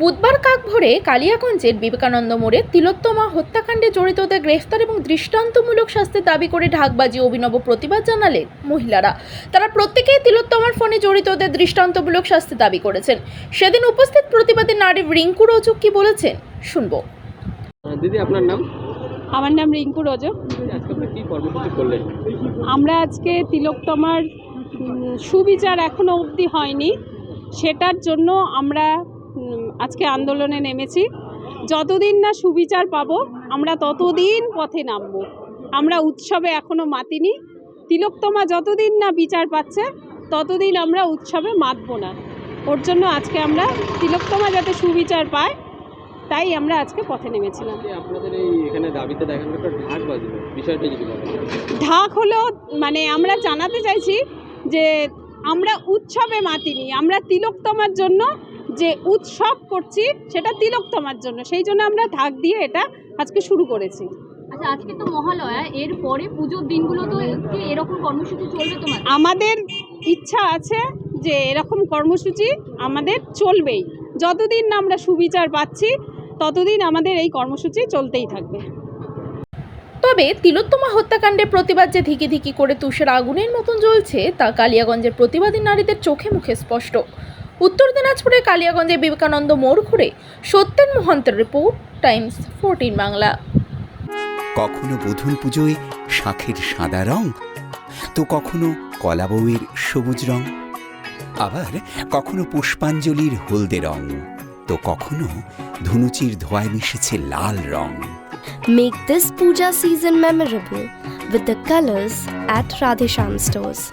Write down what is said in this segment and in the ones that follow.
বুধবার কাক ভোরে কালিয়াগঞ্জের বিবেকানন্দ মোড়ে তিলোত্তমা হত্যাকাণ্ডে জড়িতদের গ্রেফতার এবং দৃষ্টান্তমূলক শাস্তির দাবি করে ঢাকবাজি অভিনব প্রতিবাদ জানালেন মহিলারা। তারা প্রত্যেকেই তিলোত্তমার ফোনে জড়িতদের দৃষ্টান্তমূলক শাস্তি দাবি করেছেন। সেদিন উপস্থিত প্রতিবাদী নারী রিঙ্কু রোজক কি বলেছেন? শুনব। দিদি আপনার নাম? আমার নাম রিঙ্কু রজক। আজকে আপনি কি কর্মসূচি করলেন? আমরা আজকে তিলোত্তমার সুবিচার এখনও অবধি হয়নি। সেটার জন্য আমরা আজকে আন্দোলনে নেমেছি। যতদিন না সুবিচার পাবো আমরা ততদিন পথে নামবো। আমরা উৎসবে এখনও মাতিনি। তিলোত্তমা যতদিন না বিচার পাচ্ছে ততদিন আমরা উৎসবে মাতব না। ওর জন্য আজকে আমরা তিলোত্তমা যাতে সুবিচার পায় তাই আমরা আজকে পথে নেমেছিলাম। আপনাদের এই এখানে দাবিতে দেখানো ঢাক বাজলো? বিষয়টা যদি ঢাক হলো মানে আমরা জানাতে চাইছি যে আমরা উৎসবে মাতিনি আমরা তিলোত্তমার জন্য যে উৎসব করছি সেটা তিলোত্তমার জন্য। সেই জন্য আমরা ঢাক দিয়ে এটা আজকে শুরু করেছি। আচ্ছা আজকে তো মহালয়া এর পরে পুজোর দিনগুলো তো এরকম কর্মসূচি চলবে তোমার আমাদের ইচ্ছা আছে যে এরকম কর্মসূচি আমাদের চলবেই। যতদিন না আমরা সুবিচার পাচ্ছি ততদিন আমাদের এই কর্মসূচি চলতেই থাকবে। তবে তিলোত্তমা হত্যাকাণ্ডের প্রতিবাদ যে ধিকি ধিকি করে তুষের আগুনের মতন জ্বলছে তা কালিয়াগঞ্জের প্রতিবাদী নারীদের চোখে মুখে স্পষ্ট। উত্তর দিনাজপুরে কালিয়াগঞ্জে বিবেকানন্দ মোড় ঘুরে সত্যেন মহন্তের রিপোর্ট টাইমস ফোরটিন বাংলা। কখনো বোধন পুজোয় শাঁখের সাদা রং? তো কখনো কলা বউয়ের সবুজ রং? আবার কখনো পুষ্পাঞ্জলির হলদে রং? তো কখনো ধনুচির ধোয়ায় মিশেছে লাল রং? Make this puja season memorable with the colors at Radhesham stores.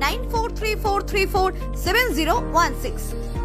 9434347016.